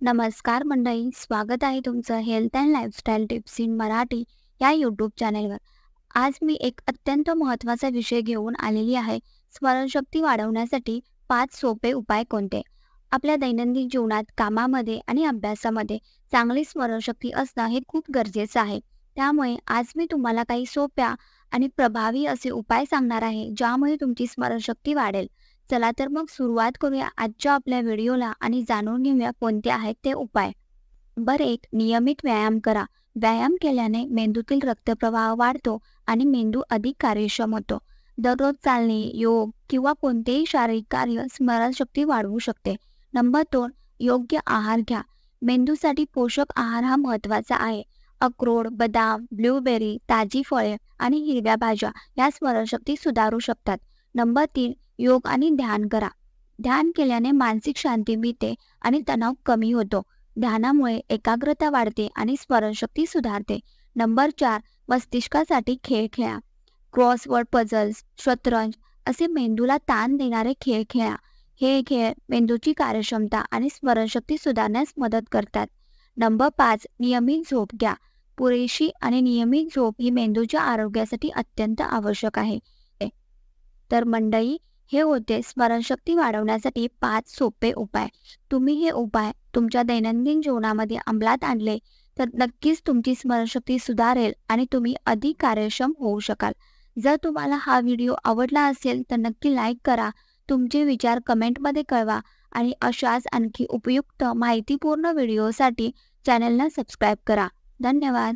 नमस्कार मंडळी स्वागत आहे तुमचं health and lifestyle tips in Marathi या यूट्यूब चॅनेलवर आज मी एक अत्यंत महत्त्वाचा विषय घेऊन आलेली आहे. स्मरणशक्ती वाढवण्यासाठी पाच सोपे उपाय कोणते? आपल्या दैनंदिन जीवनात कामामध्ये आणि अभ्यासामध्ये चांगली स्मरणशक्ती असणं हे खूप गरजेचं आहे. त्यामुळे आज मी तुम्हाला काही सोप्या आणि प्रभावी असे उपाय सांगणार आहे ज्यामुळे तुमची स्मरणशक्ती वाढेल. चला तर मग सुरुवात करूया आजच्या आपल्या व्हिडिओला आणि जाणून घेऊया कोणते आहेत ते उपाय. बर एक नियमित व्यायाम करा. व्यायाम केल्याने मेंदूतील रक्तप्रवाह वाढतो आणि मेंदू अधिक कार्यक्षम होतो. दररोज चालणे योग किंवा कोणतेही शारीरिक कार्य स्मरणशक्ती वाढवू शकते. नंबर दोन योग्य आहार घ्या. मेंदूसाठी पोषक आहार हा महत्त्वाचा आहे. अक्रोड बदाम ब्लूबेरी ताजी फळे आणि हिरव्या भाज्या या स्मरणशक्ती सुधारू शकतात. नंबर तीन योग आणि ध्यान करा. ध्यान केल्याने मानसिक शांती मिळते आणि तणाव कमी होतो. ध्यानामुळे एकाग्रता वाढते आणि स्मरणशक्ती सुधारते. नंबर चार मस्तिष्कासाठी खेळ खेळा. क्रॉसवर्ड पझल्स शतरंज असे मेंदूला ताण देणारे खेळ खेळा. हे खेळ मेंदूची कार्यक्षमता आणि स्मरणशक्ती सुधारण्यास मदत करतात. नंबर पाच नियमित झोप घ्या. पुरेशी आणि नियमित झोप ही मेंदूच्या आरोग्यासाठी अत्यंत आवश्यक आहे. तर मंडळी हे होते स्मरणशक्ती वाढवण्यासाठी पाच सोपे उपाय. तुम्ही हे उपाय तुमच्या दैनंदिन जीवनामध्ये अंमलात आणले तर नक्कीच तुमची स्मरणशक्ती सुधारेल आणि तुम्ही अधिक कार्यक्षम होऊ शकाल. जर तुम्हाला हा व्हिडिओ आवडला असेल तर नक्की लाईक करा तुमचे विचार कमेंटमध्ये कळवा आणि अशाच आणखी उपयुक्त माहितीपूर्ण व्हिडिओसाठी चॅनलला सबस्क्राईब करा. धन्यवाद!